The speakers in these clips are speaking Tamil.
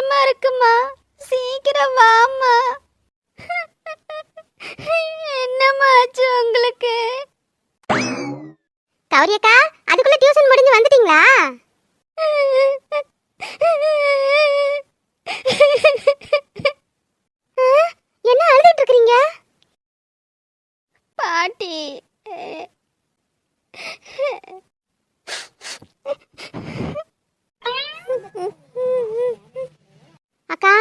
பயமா இருக்குமா? சீக்கிரம் வாம்மா. என்னம்மா ஆச்சு உங்களுக்கு? கௌரி அக்கா அதுக்குள்ள டியூஷன் முடிஞ்சு வந்துட்டீங்களா? என்ன அழுதுட்டு இருக்கீங்க பாட்டி அக்கா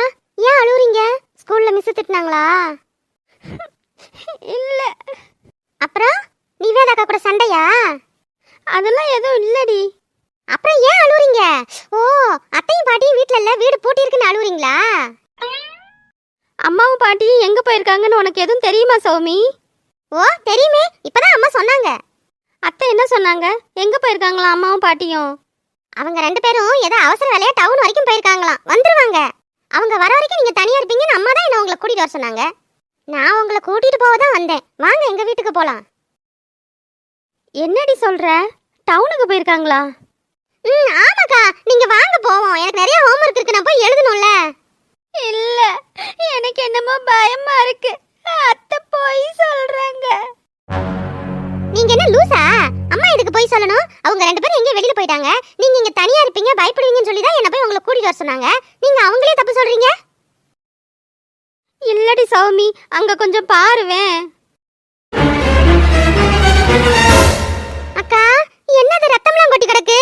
ஏன் அழுவுறீங்க ஸ்கூல்ல மிஸ் திட்டினாங்களா இல்ல அப்புறம் நிவேதா அக்கா கூட சண்டையா அதெல்லாம் எதுவும் இல்லடி அப்புறம் ஏன் அழுவுறீங்க ஓ அத்தையும் பாட்டியும் வீட்ல இல்ல வீடு பூட்டி இருக்குன்னு அழுவுறீங்களா அம்மாவும் பாட்டியும் எங்க போயிருக்காங்கன்னு உனக்கு எதுவும் தெரியுமா சௌமி? ஓ தெரியுமே. இப்பதான் அம்மா சொன்னாங்க. அத்தை என்ன சொன்னாங்க? எங்க போயிருக்காங்களா அம்மாவும் பாட்டியும்? அவங்க ரெண்டு பேரும் ஏதோ அவசர வேலையா டவுன் வரைக்கும் போயிருக்காங்களாம். வந்துருவாங்க. அவங்க வர வரைக்கும் நீங்க தனியா இருப்பீங்கன்னு அம்மா தான் என்ன உங்களை கூட்டிட்டு வர சொன்னாங்க. நான் உங்களை கூட்டிட்டு போக தான் வந்தேன். வாங்க எங்க வீட்டுக்கு போலாம். என்னடி சொல்ற? டவுனுக்கு போயிருக்காங்களா? ம் ஆமாக்கா. நீங்க வாங்க போவோம். எனக்கு நிறைய ஹோம்ஒர்க் இருக்கு. நான் போய் எழுதணும். அங்க கொஞ்சம் பாருவேன் அக்கா என்னது ரத்தம்லாம் கொட்டி கிடக்கு?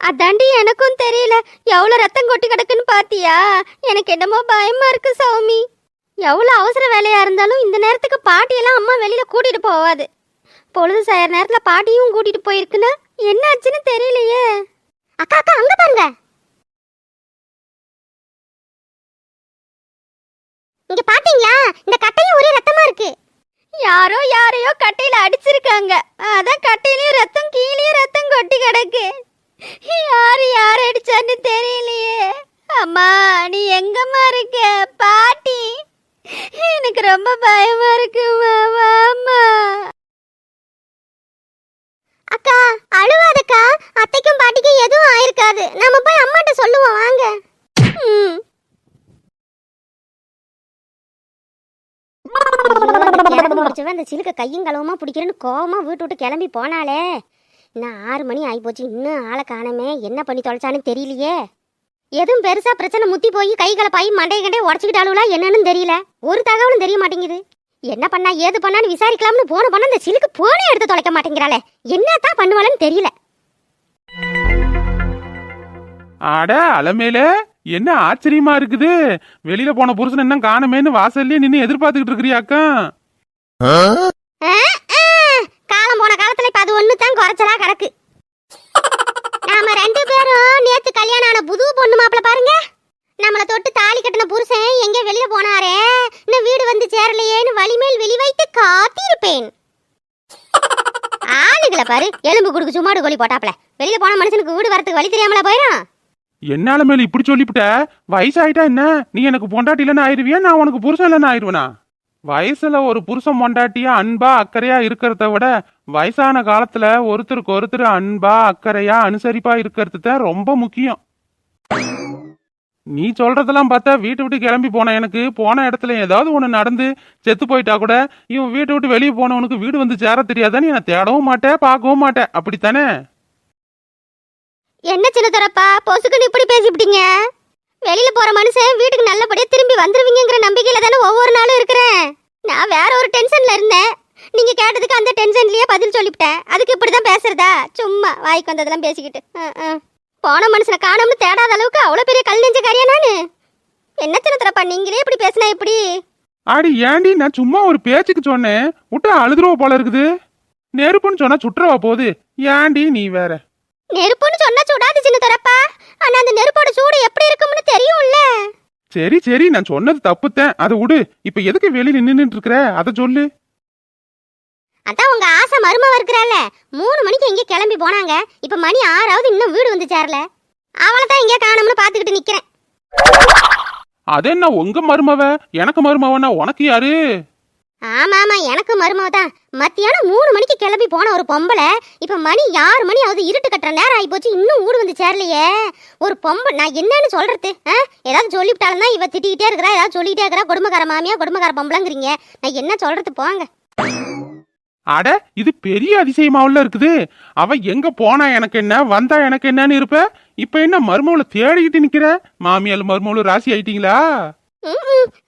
அதாண்டி எனக்கும் தெரியல. எவ்வளவு ரத்தம் கொட்டி கிடக்குன்னு பாத்தியா? எனக்கு என்னமோ பயமா இருக்கு சௌமி. எவ்வளவு அவசர வேலையா இருந்தாலும் இந்த நேரத்துக்கு பாட்டியெல்லாம் அம்மா வெளியில கூட்டிட்டு போவாது. பொழுது சாயற நேரத்துல பாட்டியும் கூட்டிட்டு போயிருக்குன்னா என்ன ஆச்சுன்னு தெரியலையே. அக்கா அக்கா அங்க பாருங்க. இங்க பாத்தீங்களா? இந்த கட்டையும் ஒரே ரத்தமா இருக்கு. யாரோ யாரையோ கட்டையில அடிச்சிருக்காங்க. அதான் கட்டையிலயும் ரத்தம் கீழேயும் ரத்தம் கொட்டி கிடக்கு. யாரு யார் அடிச்சான்னு தெரியலையே. அம்மா நீ எங்கம்மா இருக்க? பாட்டி. எனக்கு ரொம்ப பயமா இருக்குமா வாம்மா அக்கா அழுவாதக்கா. அத்தைக்கும் பாட்டிக்கும் எதுவும் ஆயிருக்காது. நம்ம போய் அம்மாட்ட சொல்லுவோம் வாங்க. ம். முடிச்சவன் அந்த சிலுக்க கையும் களவுமா பிடிக்கிறேன்னு கோவமா வீட்டு விட்டு கிளம்பி போனாலே இன்னும் ஆறு மணி ஆகிப்போச்சு இன்னும் ஆளை காணமே. என்ன பண்ணி தொலைச்சான்னு தெரியலையே. எதுவும் பெருசா பிரச்சனை முத்தி போய் கை கலப்பாயி மண்டைய கண்டே உடச்சிக்கிட்டாளுங்களா என்னன்னு தெரியல. ஒரு தகவலும் தெரிய மாட்டேங்குது. என்ன பண்ணா ஏது பண்ணான்னு விசாரிக்கலாம்னு போன பண்ண அந்த சிலுக்கு போனே எடுத்து தொலைக்க மாட்டேங்கிறாளே. என்னத்தான் பண்ணுவாளன்னு தெரியல. அட அலமேல என்ன ஆச்சரியமா இருக்குது? வெளியில போன புருஷன் என்ன காணமேன்னு வாசல்லே நின்னு எதிர்பார்த்துக்கிட்டு இருக்கிறியாக்கா? காலம் போன காலத்துல இப்ப அது ஒண்ணு தான் குறைச்சலா கிடக்கு. நாம ரெண்டு பேரும் நேத்து கல்யாணம் ஆன புது பொண்ணு மாப்பிள்ள பாருங்க. நம்மள தொட்டு தாலி கட்டின புருஷன் எங்க வெளியில போனாரே? இன்னும் வீடு வந்து சேரலையேன்னு வலிமேல் வெளி வைத்து காத்திருப்பேன் ஆளுகளை பாரு எலும்பு குடுக்கு சும்மாடு கோழி போட்டாப்ல வெளியில போன மனுஷனுக்கு வீடு வரத்துக்கு வழி தெரியாமல போயிடும் என்னால மேல இப்படி சொல்லிவிட்ட வயசாயிட்டா என்ன? நீ எனக்கு பொண்டாட்டி இல்லைன்னு ஆயிருவியா நான் உனக்கு புருஷன் இல்லைன்னு ஆயிருவனா வயசுல ஒரு புருஷன் மொண்டாட்டியா அன்பா அக்கறையா இருக்கிறத விட வயசான காலத்துல ஒருத்தருக்கு ஒருத்தர் அன்பா அக்கறையா அனுசரிப்பா இருக்கிறது தான் ரொம்ப முக்கியம். நீ சொல்றதெல்லாம் பார்த்தா வீட்டை விட்டு கிளம்பி போன எனக்கு போன இடத்துல ஏதாவது ஒன்று நடந்து செத்து போயிட்டா கூட இவன் வீட்டை விட்டு வெளியே போனவனுக்கு வீடு வந்து சேர தெரியாதான்னு நான் தேடவும் மாட்டேன் பார்க்கவும் மாட்டேன். அப்படித்தானே? என்ன சின்ன தரப்பா? பொசுக்குன்னு இப்படி பேசிவிட்டீங்க? வெளியில போற மனுஷன் வீட்டுக்கு நல்லபடியா திரும்பி வந்துருவீங்கிற நம்பிக்கையில தானே ஒவ்வொரு நாளும் இருக்கிறேன். நான் வேற ஒரு டென்ஷன்ல இருந்தேன். நீங்க கேட்டதுக்கு அந்த டென்ஷன்லயே பதில் சொல்லிவிட்டேன். அதுக்கு இப்படிதான் பேசுறதா? சும்மா வாய்க்கு வந்ததெல்லாம் பேசிக்கிட்டு. போன மனுஷனை காணோம்னு தேடாத அளவுக்கு அவ்வளவு பெரிய கல் நெஞ்ச காரியா நானு? என்ன சின்ன நீங்களே இப்படி பேசினா எப்படி? ஆடி ஏண்டி? நான் சும்மா ஒரு பேச்சுக்கு சொன்னேன். விட்டா அழுதுருவ போல இருக்குது. நெருப்புன்னு சொன்னா சுற்றுவா போகுது. ஏண்டி? நீ வேற. நெருப்புன்னு சொன்னா சுடாது சின்ன தரப்பா ஆனா அந்த நெருப்போட சூடு எப்படி இருக்கும்னு தெரியும்ல. சரி சரி நான் சொன்னது தப்புத்தேன். அதை விடு இப்ப எதுக்கு வெளியில நின்னுட்டு இருக்கிற? அதை சொல்லு. அதான் உங்க ஆசை மருமவ இருக்கிறால மூணு மணிக்கு எங்க கிளம்பி போனாங்க. இப்ப மணி ஆறாவது இன்னும் வீடு வந்து சேரல. அவளை தான் எங்கேயா காணோம்னு பாத்துக்கிட்டு நிக்கிறேன். அது என்ன உங்க மருமவ? எனக்கு மருமவனா உனக்கு யாரு? ஆமா ஆமா எனக்கு மருமவ தான் மத்தியானம் மூணு மணிக்கு கிளம்பி போன ஒரு பொம்பளை இப்ப மணி ஆறு மணி ஆகுது இருட்டு கட்டுற நேரம் ஆகி போச்சு இன்னும் ஊடு வந்து சேரலையே. ஒரு பொம்பளை நான் என்னன்னு சொல்றது? ஆ? ஏதாவது சொல்லிவிட்டாலும் தான் இவ திட்டிக்கிட்டே இருக்கிறா ஏதாவது சொல்லிக்கிட்டே இருக்கிறா குடும்பக்கார மாமியா குடும்பக்கார பொம்பளைங்கிறீங்க. நான் என்ன சொல்றது போங்க. அட இது பெரிய அதிசயமாவுல இருக்குது. அவ எங்க போனா எனக்கு என்ன வந்தா எனக்கு என்னன்னு இருப்ப? இப்ப என்ன மருமவளை தேடிக்கிட்டு நிக்கிற? மாமியால் மருமவளும் ராசி ஆயிட்டீங்களா?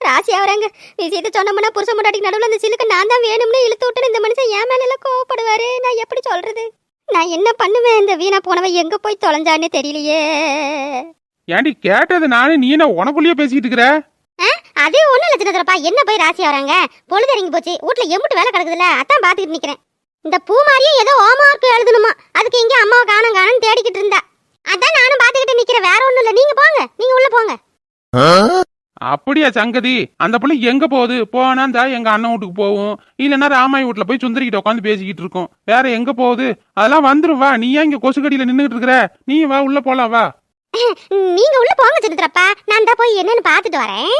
ராசி அவரங்க விஷயத்த சொன்னோம்னா புருஷன் முன்னாடி நடுவில் அந்த சிலுக்கு நான் தான் வேணும்னு இழுத்து விட்டு இந்த மனுஷன் என் மேல எல்லாம் கோவப்படுவாரு. நான் எப்படி சொல்றது? நான் என்ன பண்ணுவேன்? இந்த வீணா போனவ எங்க போய் தொலைஞ்சான்னு தெரியலையே. ஏண்டி கேட்டது நானே நீ என்ன உனக்குள்ளேயே பேசிக்கிட்டு இருக்கிற? அது ஒண்ணும் இல்ல என்ன போய் ராசி வராங்க பொழுது இறங்கி போச்சு. வீட்ல எம்பிட்டு வேலை கிடக்குதுல்ல அதான் பாத்துக்கிட்டு நிக்கிறேன். இந்த பூ மாதிரியே ஏதோ ஹோம்ஒர்க் எழுதணுமா? அதுக்கு இங்க அம்மாவை காணும் காணும் தேடிக்கிட்டு இருந்தா. அதான் நானும் பாத்துக்கிட்டு நிக்கிறேன். வேற ஒண்ணும் இல்ல. நீங்க போங்க. நீங்க உள்ள போங்க. அப்படியா சங்கதி? அந்த பிள்ளை எங்க போகுது? போனா இந்தா எங்க அண்ணன் வீட்டுக்கு போகும் இல்லைன்னா ராமாய் வீட்டுல போய் சுந்தரிக்கிட்ட உட்காந்து பேசிக்கிட்டு இருக்கோம். வேற எங்க போகுது? அதெல்லாம் வந்துரும் வா. நீ ஏன் இங்க கொசுக்கடியில நின்னுகிட்டு இருக்கிற? நீ வா உள்ள போலாம் வா. நீங்க உள்ள போங்க சின்னதுரப்பா நான் தான் போய் என்னன்னு பாத்துட்டு வரேன்.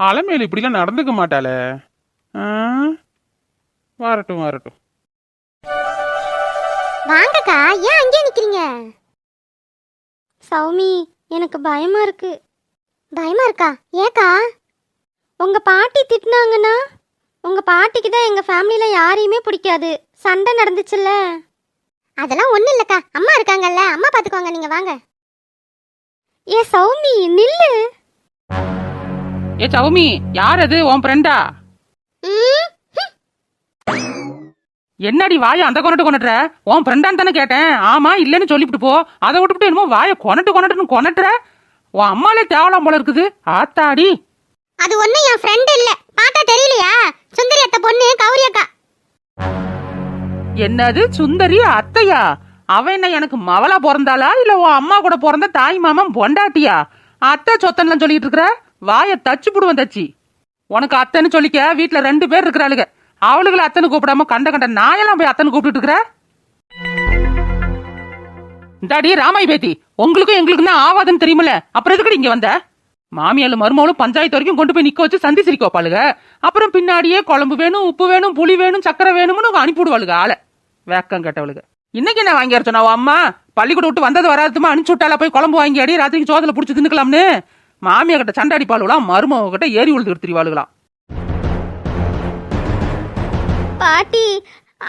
அலமேல இப்படிலாம் நடந்துக்க மாட்டாளே? வரட்டும் வரட்டும். வாங்கக்கா ஏன் அங்கே நிக்கிறீங்க? சௌமி எனக்கு பயமா இருக்கு. பயமா இருக்கா? ஏக்கா? உங்க பாட்டி திட்டினாங்கன்னா? உங்க பாட்டிக்கு தான் எங்க ஃபேமிலியில யாரையுமே பிடிக்காது. சண்டை நடந்துச்சுல்ல? அதெல்லாம் ஒண்ணும் இல்லக்கா. அம்மா இருக்காங்கல்ல. அம்மா பாத்துக்கோங்க நீங்க வாங்க. ஏ சௌமி நில்லு. ஏ சௌமி யார் அது? உன் ஃப்ரெண்டா ம், என்னடி வாயை அந்த கொனட்டு கொனட்டுற உன் ஃப்ரெண்டான்னு தானே கேட்டேன். ஆமா இல்லைன்னு சொல்லிவிட்டு போ. அதை விட்டுவிட்டு என்னமோ வாயை கொனட்டு கொனட்டுன்னு கொனட்டுற உன் அம்மாலே தேவலாம் போல இருக்குது. ஆத்தாடி. அது ஒண்ணும் என் ஃப்ரெண்ட் இல்ல. பார்த்தா தெரியலையா? சுந்தரி அத்தை பொண்ணு கௌரி அக்கா. என்னது? சுந்தரி அத்தையா? அவ என்ன எனக்கு மவளா பிறந்தாளா? இல்ல உன் அம்மா கூட பிறந்த தாய் மாமன் பொண்டாட்டியா? அத்தை சொத்தன்லாம் சொல்லிட்டு இருக்கிற? வாயை தச்சு புடுவேன் தச்சி. உனக்கு அத்தைன்னு சொல்லிக்க வீட்டுல ரெண்டு பேர் இருக்கிறாளுங்க அவளுகளை அத்தனை கூப்பிடாம கண்ட கண்ட நாயெல்லாம் போய் அத்தனை கூப்பிட்டு இருக்கிற? இந்தாடி ராமாய் பேத்தி உங்களுக்கும் எங்களுக்கும் தான் ஆவாதுன்னு தெரியுமில்ல. அப்புறம் எதுக்கு இங்க வந்த? மாமியாலும் மருமகளும் பஞ்சாயத்து வரைக்கும் கொண்டு போய் நிக்க வச்சு சந்தி சிரிக்க அப்புறம் பின்னாடியே குழம்பு வேணும் உப்பு வேணும் புளி வேணும் சக்கரை வேணும்னு அனுப்பிவிடுவாளுங்க ஆளை. வேக்கம் கேட்டவளுக்கு இன்னைக்கு என்ன வாங்கி வர சொன்னா அம்மா? பள்ளிக்கூட விட்டு வந்தது வராதுமா? அனுப்பிச்சு விட்டால போய் குழம்பு வாங்கி அடி ராத்திரிக்கு சோதல புடிச்சு தின்னுக்கலாம்னு. மாமியா கிட்ட சண்டை அடிப்பாளுகளாம் மருமக கிட்ட ஏறி உழுது எடுத்துருவாளுகளாம் பாட்டி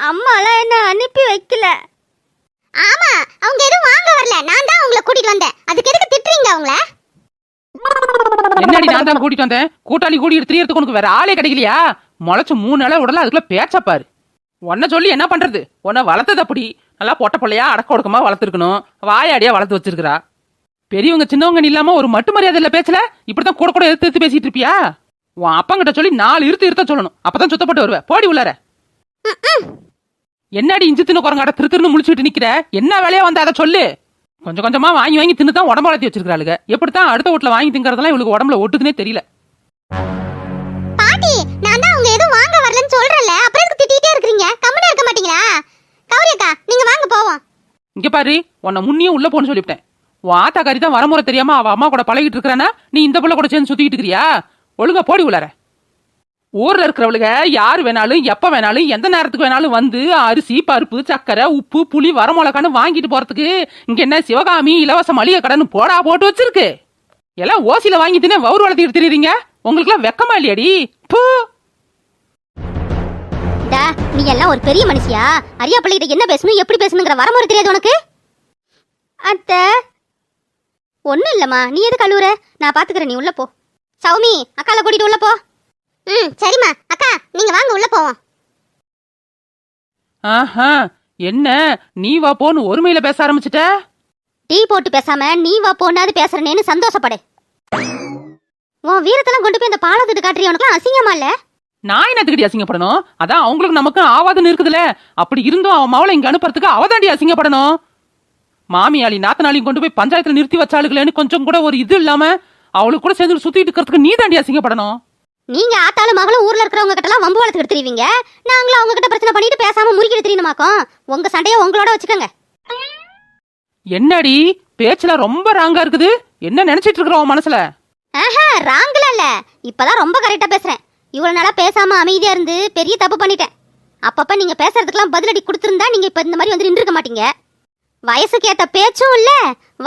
அம்மாலாம் என்ன அனுப்பி வைக்கல. ஆமா அவங்க எதுவும் வாங்க வரல. நான் தான் உங்களை கூட்டிட்டு வந்தேன். அதுக்கு எதுக்கு திட்டுறீங்க அவங்கள? என்னடி நான் தான் கூட்டிட்டு வந்தேன்? கூட்டாளி கூட்டிட்டு திரியறதுக்கு உனக்கு வேற ஆளே கிடைக்கலையா? முளைச்சு மூணு நாளா உடல அதுக்குள்ள பேச்ச பாரு. உன்னை சொல்லி என்ன பண்றது? உன்னை வளர்த்தது அப்படி. நல்லா பொட்ட பிள்ளையா அடக்க ஒடுக்கமா வளர்த்துருக்கணும். வாயாடியா வளர்த்து வச்சிருக்கிறா. பெரியவங்க சின்னவங்க இல்லாம ஒரு மட்டு மரியாதை இல்ல பேசல இப்படித்தான் கூட கூட எடுத்து எடுத்து பேசிட்டு இருப்பியா? உன் அப்பங்கிட்ட சொல்லி நாலு இருத்து இருத்த சொல்லணும். அப்பதான் சுத்தப்பட்டு வருவ. போடி உள்ளார. என்னடி இஞ்சி தின்னு குரங்காட திரு திருன்னு முழிச்சுட்டு நிக்கிற? என்ன வேலையா வந்து? அதை சொல்லு. கொஞ்சம் கொஞ்சமா வாங்கி வாங்கி தின்னு தான் உடம்பு வளர்த்தி வச்சிருக்காளுங்க எப்படித்தான் அடுத்த வீட்டுல வாங்கி திங்கறதெல்லாம் இவளுக்கு உடம்புல ஒட்டுதுன்னே தெரியல. பாட்டி நான் தான் அவங்க எதுவும் வாங்க வரலன்னு சொல்றேன்ல. அப்புறம் எதுக்கு திட்டிட்டே இருக்கீங்க கம்முனு இருக்க மாட்டீங்களா? கௌரி அக்கா நீங்க வாங்க போவோம். இங்க பாரு உன்னை முன்னியே உள்ள போன்னு சொல்லிவிட்டேன். உன் ஆத்தாக்காரி தான் வரமுறை தெரியாம அவ அம்மா கூட பழகிட்டு இருக்கிறானா? நீ இந்த புள்ள கூட சேர்ந்து சுத்திக்கிட்டு இருக்கிறியா? ஒழுங்கா போடி உள்ளார. ஊர்ல இருக்கிறவளுக யார் வேணாலும் எப்ப வேணாலும் எந்த நேரத்துக்கு வேணாலும் வந்து அரிசி பருப்பு சக்கரை உப்பு புளி வரமிளகான்னு வாங்கிட்டு போறதுக்கு இங்க என்ன சிவகாமி இலவச மளிகை கடன் போடா போட்டு வச்சிருக்கு. எல்லாம் ஓசியில் வாங்கி தினே வவுறு வளர்த்திட்டு தெரியுறீங்க? உங்களுக்குலாம் வெக்கமா இல்லையாடி? பூ நீ எல்லாம் ஒரு பெரிய மனுஷியா? அரியா பிள்ளைகிட்ட என்ன பேசணும் எப்படி பேசணுங்கிற வரமுறை தெரியாது உனக்கு? அத்தை. ஒன்றும் இல்லைம்மா நீ எது கழுவுற நான் பார்த்துக்கிறேன் நீ உள்ள போ. சௌமி அக்கால கூட்டிட்டு உள்ள போ. ம் சரிம்மா. அக்கா நீங்க வாங்க உள்ள போவோம். ஆஹா என்ன? நீ வா போன்னு ஒருமையில பேச ஆரம்பிச்சிட்ட? டீ போட்டு பேசாம நீ வா போனாது பேசுறேன்னு சந்தோஷப்படு. உன் வீரத்தெல்லாம் கொண்டு போய் அந்த பாலத்துட்டு காட்டுறிய? உனக்கு அசிங்கமா இல்ல? நான் என்னத்துக்கடி அசிங்கப்படணும்? அதான் அவங்களுக்கு நமக்கு ஆவாதுன்னு இருக்குதுல. அப்படி இருந்தும் அவன் மவளை இங்க அனுப்புறதுக்கு அவதாண்டி அசிங்கப்படணும். மாமியாளி நாத்தனாளியும் கொண்டு போய் பஞ்சாயத்துல நிறுத்தி வச்சாளுகளேன்னு கொஞ்சம் கூட ஒரு இது இல்லாம அவளுக்கு கூட சேர்ந்து சுத்திட்டு இருக்கிறதுக்கு நீ தாண்டி அசிங்கப்படணும். நீங்க ஆத்தாலும் மகளும் ஊர்ல இருக்கிறவங்க கிட்ட எல்லாம் வம்பு வளர்த்துக்கிட்டு தெரியுவீங்க நாங்களும் அவங்க கிட்ட பிரச்சனை பண்ணிட்டு பேசாம முறுக்கிட்டு தெரியணுமாக்கும் உங்க சண்டைய உங்களோட வச்சுக்கோங்க. என்னடி? பேச்சுல ரொம்ப ராங்கா இருக்குது. என்ன நினைச்சிட்டு இருக்கிற உன் மனசுல? ஆஹா ராங்கலாம் இல்ல. இப்பதான் ரொம்ப கரெக்டா பேசுறேன். இவ்வளவு நாளா பேசாம அமைதியா இருந்து பெரிய தப்பு பண்ணிட்டேன். அப்பப்ப நீங்க பேசுறதுக்கெல்லாம் பதிலடி கொடுத்திருந்தா நீங்க இப்ப இந்த மாதிரி வந்து நின்று இருக்க மாட்டீங்க. வயசுக்கு ஏத்த பேச்சும் இல்ல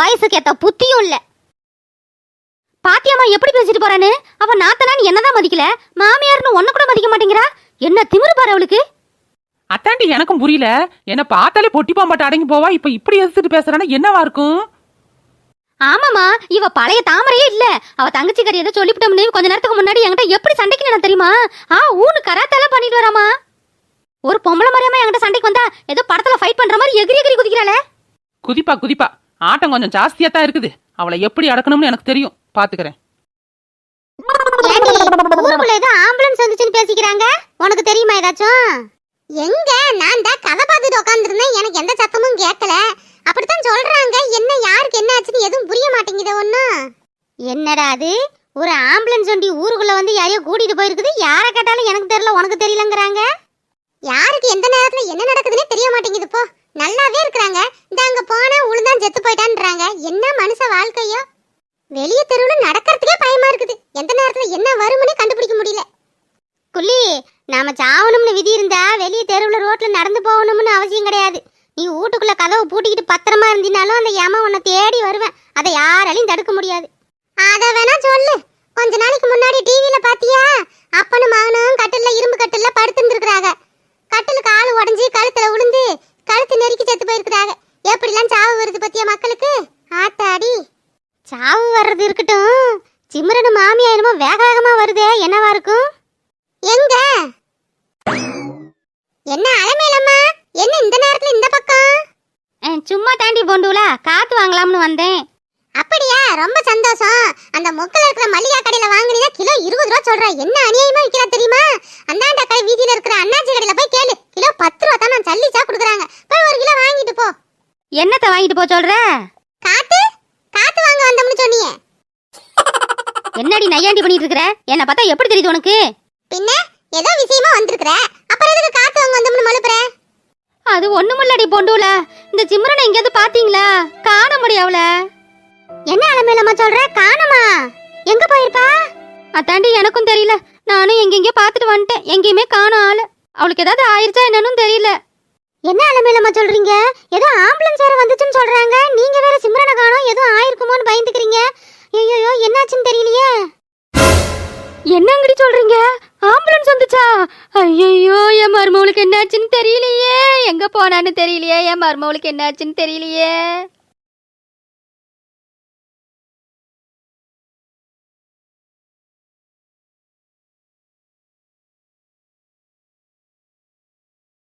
வயசுக்கு ஏத்த புத்தியும் இல்ல. பாத்தியம்மா எப்படி பேசிட்டு போறான்னு? அவ நாத்தனான்னு என்னதான் மதிக்கல? மாமியார்னு ஒன்ன கூட மதிக்க மாட்டேங்கிறா? என்ன திமிரு பாரு அவளுக்கு. அத்தாண்டி எனக்கும் புரியல. என்ன பார்த்தாலே பொட்டி பாம்பாட்ட அடங்கி போவா. இப்ப இப்படி எதிர்த்து பேசுறானா என்னவா இருக்கும்? ஆமாமா இவ பழைய தாமரையே இல்ல. அவ தங்கச்சி கறி ஏதோ சொல்லிவிட்டோம்னு கொஞ்ச நேரத்துக்கு முன்னாடி என்கிட்ட எப்படி சண்டைக்கு நான் தெரியுமா? ஆ ஊனு கராத்தெல்லாம் பண்ணிட்டு வராமா ஒரு பொம்பளை மாதிரியாம என்கிட்ட சண்டைக்கு வந்தா ஏதோ படத்துல ஃபைட் பண்ற மாதிரி எகிரி எகிரி குதிக்கிறாளே. குதிப்பா குதிப்பா. ஆட்டம் கொஞ்சம் ஜாஸ்தியா தான் இருக்குது. அவளை எப்படி அடக்கணும்னு எனக்கு தெரியும். பாத்துக்கிறேன். ஊருக்குள்ள ஏதோ ஆம்புலன்ஸ் வந்துச்சுன்னு பேசிக்கிறாங்க. உனக்கு தெரியுமா ஏதாச்சும்? எங்க? நான் தான் கதை பார்த்துட்டு உட்காந்துருந்தேன் எனக்கு எந்த சத்தமும் கேட்கல. அப்படித்தான் சொல்றாங்க. என்ன யாருக்கு என்ன ஆச்சுன்னு எதுவும் புரிய மாட்டேங்குது ஒன்னும் என்னடா அது? ஒரு ஆம்புலன்ஸ் வண்டி ஊருக்குள்ள வந்து யாரையோ கூட்டிட்டு போயிருக்குது. யாரை கேட்டாலும் எனக்கு தெரியல உனக்கு தெரியலங்கிறாங்க. யாருக்கு எந்த நேரத்துல என்ன நடக்குதுன்னே தெரிய மாட்டேங்குது போ. நல்லாவே இருக்கிறாங்க. இந்த அங்க போனா உளுந்தான் செத்து போயிட்டான்றாங்க. என்ன மனுஷ வாழ்க்கையோ? வெளிய தெருவுல நடக்கிறதுக்கே பயமா இருக்குது. எந்த நேரத்துல என்ன வரும்னு கண்டுபிடிக்க முடியல. குள்ளி நாம சாவணும்னு விதி இருந்தா வெளிய தெருவுல ரோட்ல நடந்து போகணும்னு அவசியம் கிடையாது. நீ வீட்டுக்குள்ள கதவை பூட்டிக்கிட்டு பத்திரமா இருந்தினாலும் அந்த யம உன்னை தேடி வருவேன். அதை யாராலையும் தடுக்க முடியாது. அத வேணா சொல்லு. கொஞ்ச நாளைக்கு முன்னாடி டிவில பாத்தியா? அப்பனும் மகனும் கட்டில்ல இரும்பு கட்டில்ல படுத்துருந்துருக்காங்க கட்டிலுக்கு கால் உடஞ்சி கழுத்துல விழுந்து கழுத்து நெருக்கி செத்து போயிருக்கிறாங்க எப்படிலாம் சாவு வருது பத்தியா மக்களுக்கு? ஆத்தாடி. சாவு வர்றது இருக்கட்டும். சிம்ரனு மாமியாயிரமும் வேக வேகமா வருதே. என்னவா இருக்கும்? எங்க? என்ன அலமேலம்மா? என்ன இந்த நேரத்துல இந்த பக்கம்? சும்மா தாண்டி போண்டுல காத்து வாங்கலாம்னு வந்தேன். அப்படியா? ரொம்ப சந்தோஷம். அந்த மொக்கல இருக்கிற மல்லிகா கடையில வாங்கினீங்க கிலோ இருபது ரூபா சொல்ற. என்ன அநியாயமா விற்கிறா தெரியுமா? அந்தாண்ட கடை வீதியில இருக்கிற அண்ணாச்சி கடையில போய் கேளு. கிலோ பத்து ரூபா தான் நான் சல்லிச்சா கொடுக்குறாங்க. போய் ஒரு கிலோ வாங்கிட்டு போ. என்னத்தை வாங்கிட்டு போ சொல்ற? காத்து? காத்து வாங்க வந்தோம்னு சொன்னீங்க என்னடி நையாண்டி பண்ணிட்டு இருக்கிற? என்ன பார்த்தா எப்படி தெரியுது உனக்கு? பின்ன ஏதோ விஷயமா வந்திருக்கிற. அப்புறம் எதுக்கு காத்து வாங்க வந்தோம்னு மழுப்புற? அது ஒண்ணுமில்லடி பொண்டுல. இந்த சிம்ரனை எங்கேயாவது பாத்தீங்களா காண முடியவள என்ன அலமேலம்மா சொல்ற? காணமா? எங்க போயிருப்பா? அதாண்டி எனக்கும் தெரியல. நானும் எங்கெங்கயோ பார்த்துட்டு வந்துட்டேன். எங்கேயுமே காணோம் ஆளு. அவளுக்கு ஏதாவது ஆயிருச்சா என்னன்னு தெரியல. என்ன அலமேலம்மா சொல்றீங்க? ஏதோ ஆம்புலன்ஸ் வேற வந்துச்சுன்னு சொல்றாங்க. நீங்க வேற சிம்ரனை காணோம். ஏதோ ஆயிருக்குமோன்னு பயந்துக்கிறீங்க. ஐயோ என்னாச்சுன்னு தெரியலையே. என்னங்கடி சொல்றீங்க? ஆம்புலன்ஸ் வந்துச்சா? ஐயோ என் மருமவளுக்கு என்னாச்சுன்னு தெரியலையே. எங்க போனான்னு தெரியலையே. என் மருமவளுக்கு என்னாச்சுன்னு தெரியலையே.